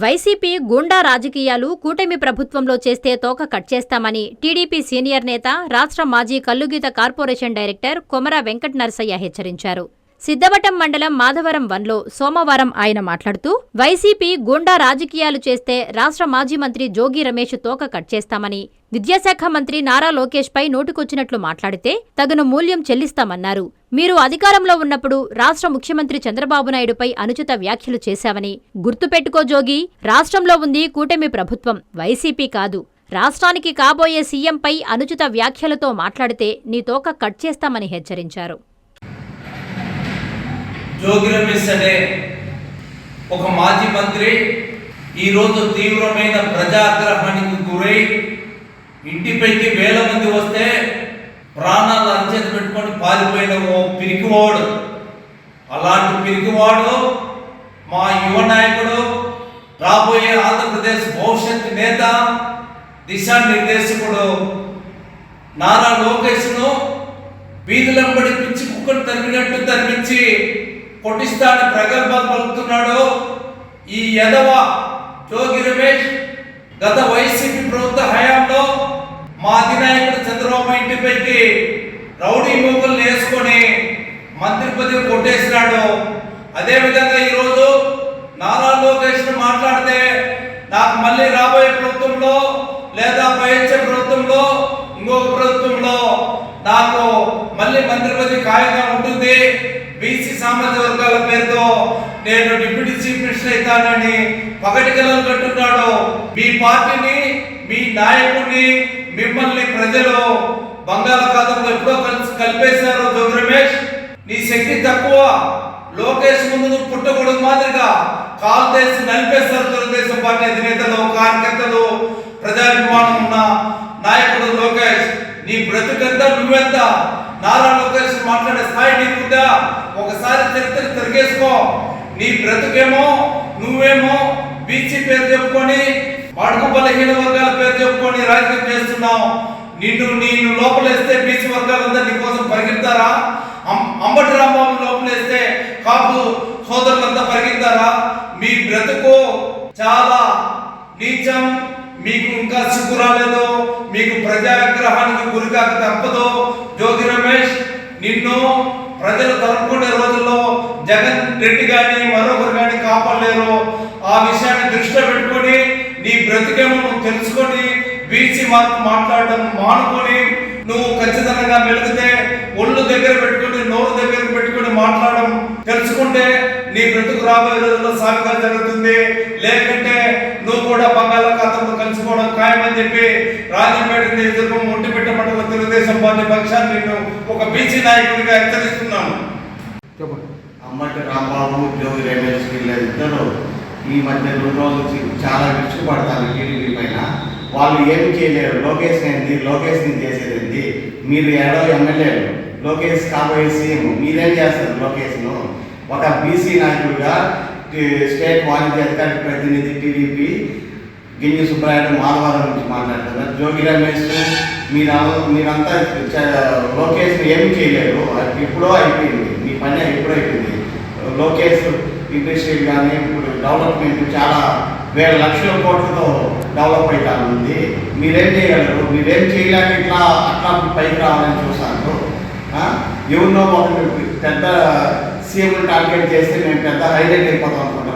YCP goonda రాజకీయాలు కూటమి ప్రభుత్వంలో చేస్తే తోక కట్ చేస్తామని టీడీపీ సీనియర్ నేత రాష్ట్ర మాజీ కల్లుగీత కార్పొరేషన్ డైరెక్టర్ కొమర వెంకట నరసయ్య హెచ్చరించారు. సిద్ధవటం మండలం మాధవరం వన్లో సోమవారం ఆయన మాట్లాడుతూ వైసీపీ గూండా రాజకీయాలు చేస్తే రాష్ట్ర మాజీ మంత్రి జోగి రమేష్ తోక కట్ చేస్తామని విద్యాశాఖ మంత్రి నారా లోకేష్ పై నోటుకొచ్చినట్లు మాట్లాడితే తగను మూల్యం చెల్లిస్తామన్నారు. మీరు అధికారంలో ఉన్నప్పుడు రాష్ట్ర ముఖ్యమంత్రి చంద్రబాబు నాయుడుపై అనుచిత వ్యాఖ్యలు చేశావని గుర్తుపెట్టుకో జోగి. రాష్ట్రంలో ఉంది కూటమి ప్రభుత్వం వైసీపీ కాదు. రాష్ట్రానికి కాబోయే సీఎంపై అనుచిత వ్యాఖ్యలతో మాట్లాడితే నీ తోక కట్ చేస్తామని హెచ్చరించారు. జోగి రమేష్ అనే ఒక మాజీ మంత్రి ఈరోజు తీవ్రమైన ప్రజాగ్రహానికి గురై ఇంటిపైకి వేల మంది వస్తే ప్రాణ పెట్టుకొని పారిపోయిన ఓ పిరికివాడు. అలాంటి పిరికివాడు మా యువ నాయకుడు రాబోయే ఆంధ్రప్రదేశ్ భవిష్యత్ నేత దిశానిర్దేశకుడు నారా లోకేష్ను వీధులంబడి పిచ్చి కుక్కను తరిమినట్టు తరిమించి కొట్టిస్తానని ప్రగల్భాలు పలుకుతున్నాడు ఈ యదవ జోగి రమేష్. గత వైసీపీ ప్రభుత్వ హయాంలో మా అధినాయకుడు చంద్రబాబు ఇంటిపైకి రౌడీ మూకలు వేసుకొని మంత్రి పదవి కొట్టేసినాడు. అదేవిధంగా ఈరోజు నారా లోకేష్ మాట్లాడితే నాకు మళ్ళీ రాబోయే ప్రభుత్వంలో లేదా పై ప్రభుత్వంలో ఇంకొక ప్రభుత్వంలో నాకు మళ్ళీ మంత్రి పదవి ఖాయంగా ఉంటుంది. బీసీ సామాజిక వర్గాల పేరుతో నేను డిప్యూటీ చీఫ్ మినిస్టర్ అవుతానని పగటి కలలు కట్టున్నాడు మీ పార్టీని మీ నాయకుడిని మిమ్మల్ని ప్రజలు బంగాళాఖాతంలో ఎప్పుడో కలిసి కలిపేశారు జోగి రమేష్. నీ శక్తి తక్కువ. లోకేష్ ముందు నువ్వు పుట్టకూడదు మాదిరిగా కాలు తెసి నలిపేస్తారు తెలుగుదేశం పార్టీ అధినేతలు కార్యకర్తలు ప్రజాభిమానం ఉన్న నాయకుడు లోకేష్. నీ బ్రతుకెంత నువ్వెంత? నారా లోకేష్ మాట్లాడే స్థాయి నీకుందా? ఒకసారి చరిత్ర తిరిగేసుకో. నీ బ్రతుకేమో నువ్వేమో బీసీ పేరు చెప్పుకొని వాడుకు బలహీన వర్గాల పేరు చెప్పుకొని రాజకీయం చేస్తున్నావు. నిన్ను నేను లోపలేస్తే బీసీ వర్గాలందరూ నీ కోసం పరిగెడతారా? అం- అంబటి రాంబాబు లోపలేస్తే కాపు సోదరులంతా పరిగెడతారా? మీ బ్రతుకు చాలా నీచం మీకు ఇంకా సిగ్గు రాలేదు మీకు ప్రజాగ్రహానికి గురికాక తప్పదు. జోగి రమేష్ నిన్ను ప్రజలు తరుపుకునే రోజుల్లో జగన్ రెడ్డి గాని మరొకరు కానీ కాపాడలేరు. ఆ విషయాన్ని దృష్టిలో పెట్టుకొని నీ బ్రతికేమో నువ్వు తెలుసుకొని బీసీ మార్పు మాట్లాడడం మానుకొని నువ్వు ఖచ్చితంగా మెలిగితే ఒళ్ళు దగ్గర పెట్టుకొని నోరు దగ్గర పెట్టుకొని మాట్లాడడం తెలుసుకుంటే నీ బ్రతుకు రాబోయే రోజుల్లో సాగుగా జరుగుతుంది. లేకుంటే నువ్వు కూడా బంగాళాఖాతంలో కలుసుకోవడం ఖాయమని చెప్పి రాజంపేట నియోజకవర్గం ఒంటిపెట్ట మండల తెలుగుదేశం పార్టీ పక్షాన్ని నేను ఒక బీసీ నాయకుడిగా హెచ్చరిస్తున్నాను. అమ్మంటే అమ్మటి ఉద్యోగి జోగి రమేష్ ఇద్దరు ఈ మధ్య రెండు రోజులు చాలా విరుచుకుపడతారు టీడీపీ పైన. వాళ్ళు ఏమి చేయలేరు. లోకేష్ ఏంది లోకేష్ని చేసేది మీరు ఏడో ఎమ్మెల్యేలు. లోకేష్ కాబోయే సీఎం. మీరేం చేస్తారు లోకేష్ను? ఒక బీసీ నాయకుడిగా స్టేట్ వాణిజ్య అధికారి ప్రతినిధి టీడీపీ గింజ సుబ్బారాయుడు మాధవరం నుంచి మాట్లాడుతున్నారు జోగి రమేష్ మీరు మీరంతా లోకేష్ ఏమి చేయలేరు. అది ఎప్పుడో అయిపోయింది. మీ పని ఎప్పుడో అయిపోయింది లోకేష్ ఇండస్ట్రీ కానీ ఇప్పుడు డెవలప్మెంట్ చాలా వేల లక్షల కోట్లతో డెవలప్ అవుతా ఉంది మీరేం చేయగలరు మీరేం చేయలేక ఇట్లా అట్లా పైకి రావాలని చూసాను ఎవరినో ఒకరిని పెద్ద సీఎం టార్గెట్ చేస్తే మేము పెద్ద హైలైట్ అయిపోతాం అనుకుంటున్నాం.